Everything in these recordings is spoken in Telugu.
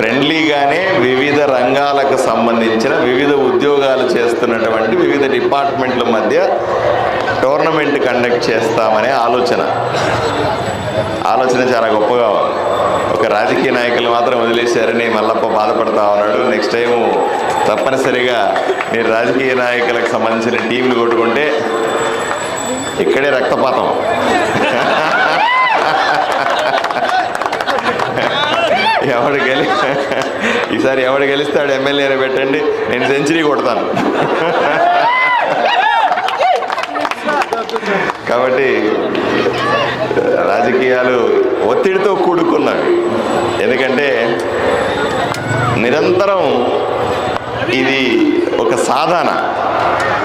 ఫ్రెండ్లీగానే వివిధ రంగాలకు సంబంధించిన వివిధ ఉద్యోగాలు చేస్తున్నటువంటి వివిధ డిపార్ట్మెంట్ల మధ్య టోర్నమెంట్ కండక్ట్ చేస్తామనే ఆలోచన. ఆలోచన చాలా గొప్పగా ఒక రాజకీయ నాయకులు మాత్రం వదిలేశారని మల్లప్ప బాధపడతా ఉన్నాడు. నెక్స్ట్ టైం తప్పనిసరిగా మీరు రాజకీయ నాయకులకు సంబంధించిన టీంలు కొట్టుకుంటే ఇక్కడే రక్తపాతం. ఎవడు గెలి ఈసారి ఎవడు గెలిస్తాడు ఎమ్మెల్యేని పెట్టండి. నేను సెంచరీ కొడతాను. కాబట్టి రాజకీయాలు ఒత్తిడితో కూడుకున్నవి ఎందుకంటే నిరంతరం ఇది ఒక సాధన.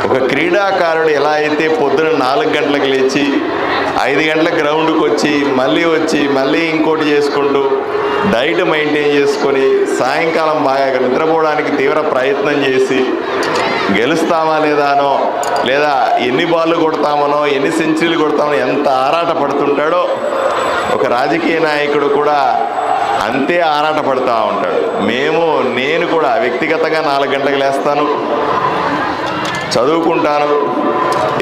ఒక క్రీడాకారుడు ఎలా అయితే పొద్దున నాలుగు గంటలకు లేచి ఐదు గంటల గ్రౌండ్కి వచ్చి మళ్ళీ వచ్చి మళ్ళీ ఇంకోటి చేసుకుంటూ డైట్ మెయింటైన్ చేసుకొని సాయంకాలం బాగా నిద్రపోవడానికి తీవ్ర ప్రయత్నం చేసి గెలుస్తామా లేదానో లేదా ఎన్ని బాళ్ళు కొడతామనో ఎన్ని సెంచరీలు కొడతామో ఎంత ఆరాట పడుతుంటాడో ఒక రాజకీయ నాయకుడు కూడా అంతే ఆరాట పడుతూ ఉంటాడు. మేము నేను కూడా వ్యక్తిగతంగా నాలుగు గంటలకు లేస్తాను చదువుకుంటాను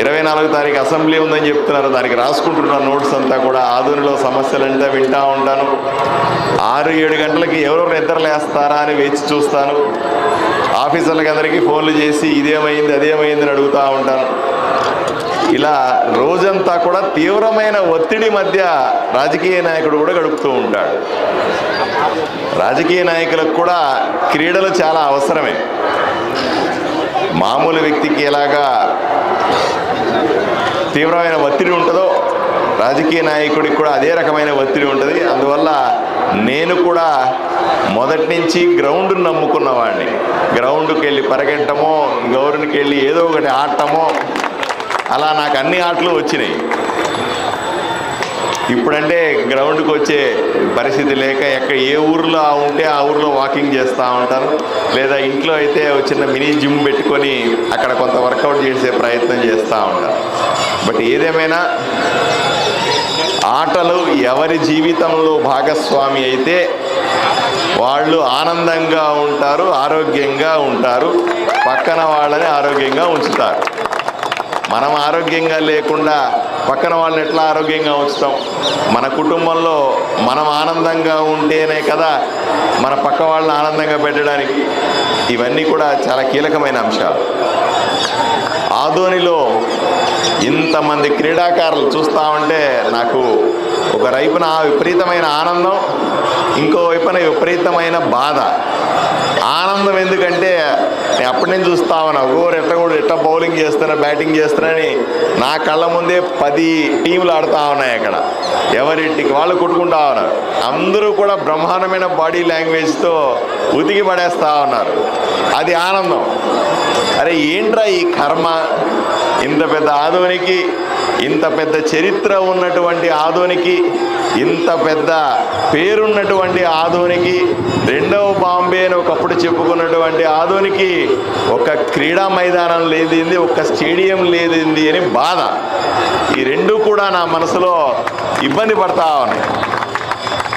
ఇరవై నాలుగు తారీఖు అసెంబ్లీ ఉందని చెప్తున్నారు. దానికి రాసుకుంటున్న నోట్స్ అంతా కూడా ఆధునిలో సమస్యలంతా వింటా ఉంటాను. ఆరు ఏడు గంటలకి ఎవరెవరు నిద్ర లేస్తారా అని వేచి చూస్తాను. ఆఫీసర్లకి అందరికీ ఫోన్లు చేసి ఇదేమైంది అదేమైంది అని అడుగుతూ ఉంటాను. ఇలా రోజంతా కూడా తీవ్రమైన ఒత్తిడి మధ్య రాజకీయ నాయకుడు కూడా గడుపుతూ ఉంటాడు. రాజకీయ నాయకులకు కూడా క్రీడలు చాలా అవసరమే. మామూలు వ్యక్తికి ఎలాగా తీవ్రమైన ఒత్తిడి ఉంటుందో రాజకీయ నాయకుడికి కూడా అదే రకమైన ఒత్తిడి ఉంటుంది. అందువల్ల నేను కూడా మొదటి నుంచి గ్రౌండ్ నమ్ముకున్నవాడిని గ్రౌండ్కి వెళ్ళి పరిగెట్టమో గౌరునికి వెళ్ళి ఏదో ఒకటి ఆడటమో అలా నాకు అన్ని ఆటలు వచ్చినాయి. ఇప్పుడంటే గ్రౌండ్కి వచ్చే పరిస్థితి లేక ఎక్కడ ఏ ఊర్లో ఉంటే ఆ ఊర్లో వాకింగ్ చేస్తూ ఉంటాను. లేదా ఇంట్లో అయితే చిన్న మినీ జిమ్ పెట్టుకొని అక్కడ కొంత వర్కౌట్ చేసే ప్రయత్నం చేస్తూ ఉంటాను. బట్ ఏదేమైనా ఆటలు ఎవరి జీవితంలో భాగస్వామి అయితే వాళ్ళు ఆనందంగా ఉంటారు ఆరోగ్యంగా ఉంటారు. పక్కన వాళ్ళని ఆరోగ్యంగా ఉంచుతారు. మనం ఆరోగ్యంగా లేకుండా పక్కన వాళ్ళని ఎట్లా ఆరోగ్యంగా ఉంచుతాం? మన కుటుంబంలో మనం ఆనందంగా ఉంటేనే కదా మన పక్క వాళ్ళని ఆనందంగా పెట్టడానికి. ఇవన్నీ కూడా చాలా కీలకమైన అంశాలు. ఆదోనిలో ఇంతమంది క్రీడాకారులు చూస్తా ఉంటే నాకు ఒక వైపున విపరీతమైన ఆనందం ఇంకో వైపున విపరీతమైన బాధ. ఆనందం ఎందుకంటే నేను అప్పటి నుంచి చూస్తా ఉన్నా ఓరు ఎట్ట కూడా ఎట్ట బౌలింగ్ చేస్తున్నా బ్యాటింగ్ చేస్తున్నాని నా కళ్ళ ముందే పది టీంలు ఆడుతూ ఉన్నాయి అక్కడ. ఎవరింటికి వాళ్ళు కొట్టుకుంటా ఉన్నారు. అందరూ కూడా బ్రహ్మాండమైన బాడీ లాంగ్వేజ్తో ఉతికి పడేస్తూ ఉన్నారు. అది ఆనందం. అరే ఏంట్రా ఈ కర్మ? ఇంత పెద్ద ఆధునికి ఇంత పెద్ద చరిత్ర ఉన్నటువంటి ఆధునికి ఇంత పెద్ద పేరున్నటువంటి ఆధునికి రెండవ బాంబే అని ఒకప్పుడు చెప్పుకున్నటువంటి ఆధునికి ఒక క్రీడా మైదానం లేదింది ఒక స్టేడియం లేదింది అని బాధ. ఈ రెండు కూడా నా మనసులో ఇబ్బంది పడతా ఉన్నాయి.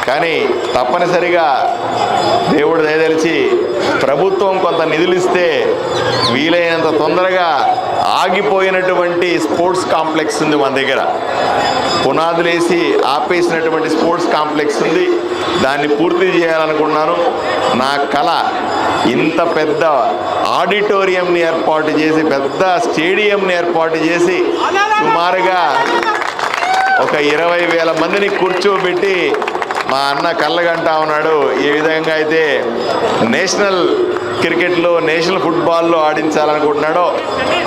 కానీ తప్పనిసరిగా దేవుడు దయదలిచి ప్రభుత్వం కొంత నిధులు ఇస్తే వీలైనంత తొందరగా ఆగిపోయినటువంటి స్పోర్ట్స్ కాంప్లెక్స్ ఉంది మన దగ్గర. పునాదులేసి ఆపేసినటువంటి స్పోర్ట్స్ కాంప్లెక్స్ ఉంది. దాన్ని పూర్తి చేయాలనుకున్నాను. నా కళ ఇంత పెద్ద ఆడిటోరియంని ఏర్పాటు చేసి పెద్ద స్టేడియంని ఏర్పాటు చేసి సుమారుగా ఒక ఇరవై వేల మందిని కూర్చోబెట్టి మా అన్న కళ్ళగంటా ఉన్నాడు. ఏ విధంగా అయితే నేషనల్ క్రికెట్లో నేషనల్ ఫుట్బాల్లో ఆడించాలనుకుంటున్నాడో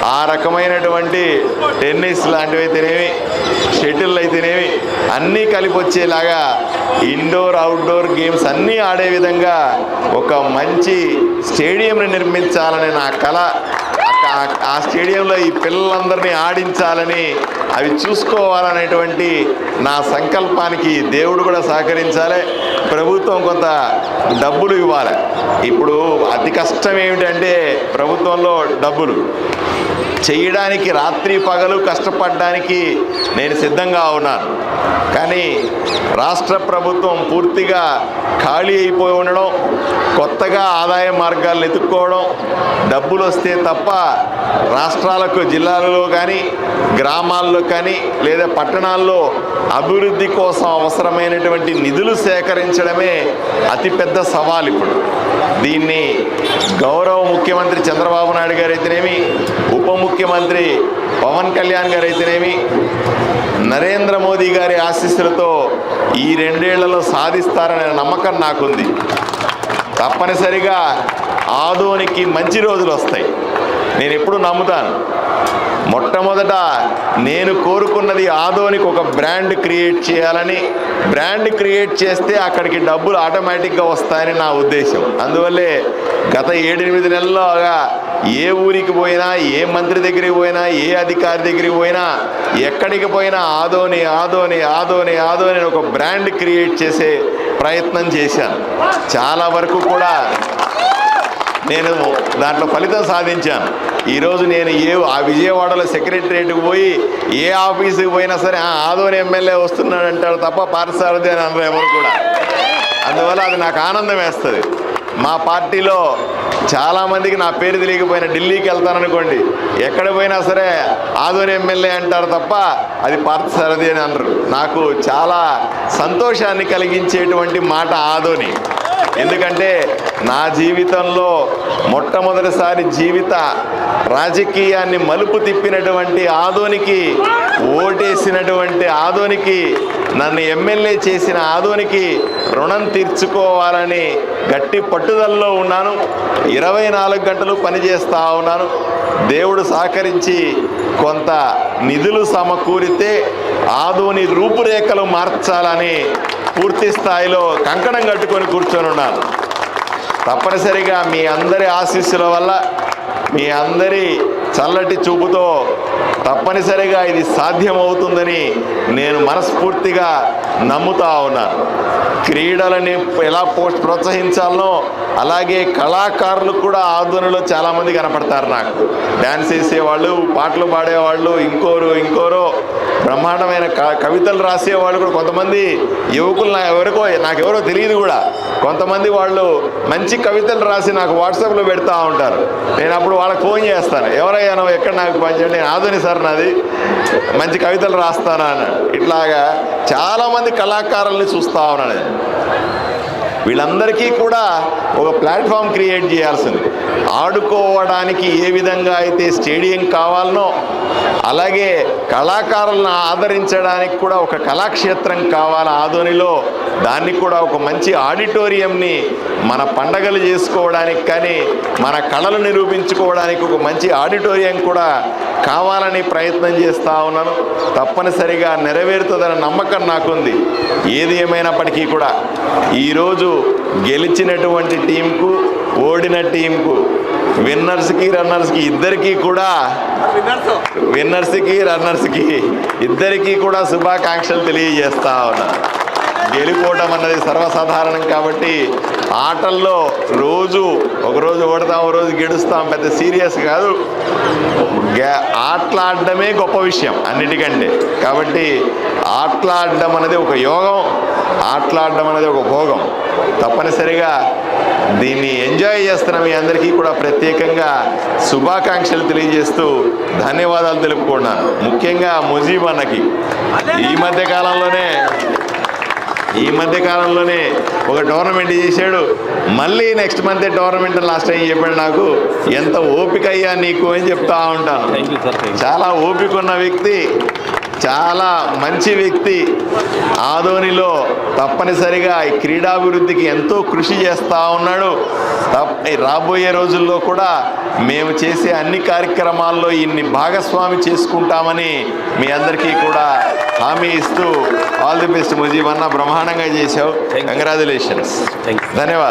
ఆ రకమైనటువంటి టెన్నిస్ లాంటివి అయితేనేమి షటిల్ అయితేనేమి అన్నీ కలిపి వచ్చేలాగా ఇండోర్ అవుట్డోర్ గేమ్స్ అన్నీ ఆడే విధంగా ఒక మంచి స్టేడియంని నిర్మించాలని నా కళ ఆ- స్టేడియంలో ఈ పిల్లలందరినీ ఆడించాలని అవి చూసుకోవాలనేటువంటి నా సంకల్పానికి దేవుడు కూడా సహకరించాలి. ప్రభుత్వం కొంత డబ్బులు ఇవ్వాలి. ఇప్పుడు అధిక కష్టం ఏమిటంటే ప్రభుత్వంలో డబ్బులు. చేయడానికి రాత్రి పగలు కష్టపడడానికి నేను సిద్ధంగా ఉన్నాను. కానీ రాష్ట్ర ప్రభుత్వం పూర్తిగా ఖాళీ అయిపోయి ఉండడం కొత్తగా ఆదాయ మార్గాలను ఎత్తుక్కోవడం డబ్బులు వస్తే తప్ప రాష్ట్రాలకు జిల్లాలలో కానీ గ్రామాల్లో కానీ లేదా పట్టణాల్లో అభివృద్ధి కోసం అవసరమైనటువంటి నిధులు సేకరించడమే అతిపెద్ద సవాల్ ఇప్పుడు దీన్ని గౌరవ ముఖ్యమంత్రి చంద్రబాబు నాయుడు గారు అయితేనేమి ఉప ముఖ్యమంత్రి పవన్ కళ్యాణ్ గారు అయితేనేమి నరేంద్ర మోదీ గారి ఆశీస్సులతో ఈ రెండేళ్ళలో సాధిస్తారనే నమ్మకం నాకుంది. తప్పనిసరిగా ఆదోనికి మంచి రోజులు వస్తాయి. నేను ఎప్పుడు నమ్ముతాను. మొట్టమొదట నేను కోరుకున్నది ఆదోనికి ఒక బ్రాండ్ క్రియేట్ చేయాలని. బ్రాండ్ క్రియేట్ చేస్తే అక్కడికి డబ్బులు ఆటోమేటిక్గా వస్తాయని నా ఉద్దేశం. అందువల్లే గత ఏడెనిమిది నెలలుగా ఏ ఊరికి పోయినా ఏ మంత్రి దగ్గరికి పోయినా ఏ అధికారి దగ్గరికి పోయినా ఎక్కడికి పోయినా ఆదోని ఆదోని ఆదోని ఆదోని అని ఒక బ్రాండ్ క్రియేట్ చేసే ప్రయత్నం చేశాను. చాలా వరకు కూడా నేను దాంట్లో ఫలితం సాధించాను. ఈరోజు నేను ఏ ఆ విజయవాడలో సెక్రటరియట్కి పోయి ఏ ఆఫీసుకి పోయినా సరే "ఆ, ఆదోని ఎమ్మెల్యే వస్తున్నాడు అంటాడు తప్ప పార్సారథి అని అనరు ఎవరు కూడా. అందువల్ల అది నాకు ఆనందం వేస్తుంది. మా పార్టీలో చాలామందికి నా పేరు తెలియకపోయినా ఢిల్లీకి వెళ్తాననుకోండి ఎక్కడ పోయినా సరే ఆదోని ఎమ్మెల్యే అంటారు తప్ప అది పార్థసారథి అని అనరు. నాకు చాలా సంతోషాన్ని కలిగించేటువంటి మాట ఆదోని. ఎందుకంటే నా జీవితంలో మొట్టమొదటిసారి జీవిత రాజకీయాన్ని మలుపు తిప్పినటువంటి ఆదోనికి ఓటేసినటువంటి ఆదోనికి నన్ను ఎమ్మెల్యే చేసిన ఆదోనికి రుణం తీర్చుకోవాలని గట్టి పట్టుదలలో ఉన్నాను. ఇరవై నాలుగు గంటలు పనిచేస్తూ ఉన్నాను. దేవుడు సహకరించి కొంత నిధులు సమకూరితే ఆధుని రూపురేఖలు మార్చాలని పూర్తి స్థాయిలో కంకణం కట్టుకొని కూర్చొని ఉన్నాను తప్పనిసరిగా మీ అందరి ఆశీస్సుల వల్ల మీ అందరి చల్లటి చూపుతో తప్పనిసరిగా ఇది సాధ్యమవుతుందని నేను మనస్ఫూర్తిగా నమ్ముతా ఉన్నాను క్రీడలని ఎలా పో ప్రోత్సహించాలనో అలాగే కళాకారులు కూడా ఆధ్వర్యంలో చాలామంది కనపడతారు నాకు. డ్యాన్స్ వేసేవాళ్ళు పాటలు పాడేవాళ్ళు ఇంకోరు ఇంకోరో బ్రహ్మాండమైన క- కవితలు రాసేవాళ్ళు కూడా కొంతమంది యువకులు నా ఎవరికో నాకెవరో తెలియదు కూడా. కొంతమంది వాళ్ళు మంచి కవితలు రాసి నాకు వాట్సాప్లో పెడతా ఉంటారు. నేను అప్పుడు వాళ్ళకి ఫోన్ చేస్తాను. ఎవరైనా ఎక్కడ నాకు పనిచేయండి నేను ఆధుని సార్ నాది. మంచి కవితలు రాస్తాను? ఇట్లాగా చాలామంది కళాకారుల్ని చూస్తూ ఉన్నాను వీళ్ళందరికీ కూడా ఒక ప్లాట్ఫామ్ క్రియేట్ చేయాల్సింది. ఆడుకోవడానికి ఏ విధంగా అయితే స్టేడియం కావాలనో అలాగే కళాకారులను ఆదరించడానికి కూడా ఒక కళాక్షేత్రం కావాలి ఆదోనిలో దాన్ని కూడా ఒక మంచి ఆడిటోరియంని మన పండగలు చేసుకోవడానికి కానీ మన కళలు నిరూపించుకోవడానికి ఒక మంచి ఆడిటోరియం కూడా కావాలని ప్రయత్నం చేస్తూ ఉన్నాను. తప్పనిసరిగా నెరవేరుతుందన్న నమ్మకం నాకుంది. ఏది ఏమైనప్పటికీ కూడా. ఈరోజు గెలిచినటువంటి టీంకు ఓడిన టీంకు విన్నర్స్కి రన్నర్స్కి ఇద్దరికీ కూడా విన్నర్స్కి రన్నర్స్కి ఇద్దరికీ కూడా శుభాకాంక్షలు తెలియజేస్తా ఉన్నా. గెలిపోవటం అన్నది సర్వసాధారణం కాబట్టి ఆటల్లో రోజు ఒకరోజు ఓడతాం ఒక రోజు గెలుస్తాం పెద్ద సీరియస్ కాదు. ఆటలాడడమే గొప్ప విషయం అన్నిటికంటే. కాబట్టి ఆటలాడడం అనేది ఒక యోగం ఆటలాడడం అనేది ఒక భోగం. తప్పనిసరిగా దీన్ని ఎంజాయ్ చేస్తున్న మీ అందరికీ కూడా ప్రత్యేకంగా శుభాకాంక్షలు తెలియజేస్తూ ధన్యవాదాలు తెలుపుకున్నాను ముఖ్యంగా ముజీబ్ అన్నకి. ఈ మధ్య కాలంలోనే ఈ మధ్య కాలంలోనే ఒక టోర్నమెంట్ చేశాడు. మళ్ళీ next month tournament last time చెప్పాడు నాకు ఎంత ఓపిక అయ్యా నీకు అని చెప్తా ఉంటాను. చాలా ఓపిక ఉన్న వ్యక్తి. చాలా మంచి వ్యక్తి. ఆదోనిలో తప్పనిసరిగా ఈ క్రీడాభివృద్ధికి ఎంతో కృషి చేస్తూ ఉన్నాడు. రాబోయే రోజుల్లో కూడా మేము చేసే అన్ని కార్యక్రమాల్లో ఇన్ని భాగస్వామి చేసుకుంటామని మీ అందరికీ కూడా హామీ ఇస్తూ ఆల్ ది బెస్ట్ ముజీబ్ అన్న బ్రహ్మాండంగా చేశావు. కంగ్రాచులేషన్స్ ధన్యవాదాలు.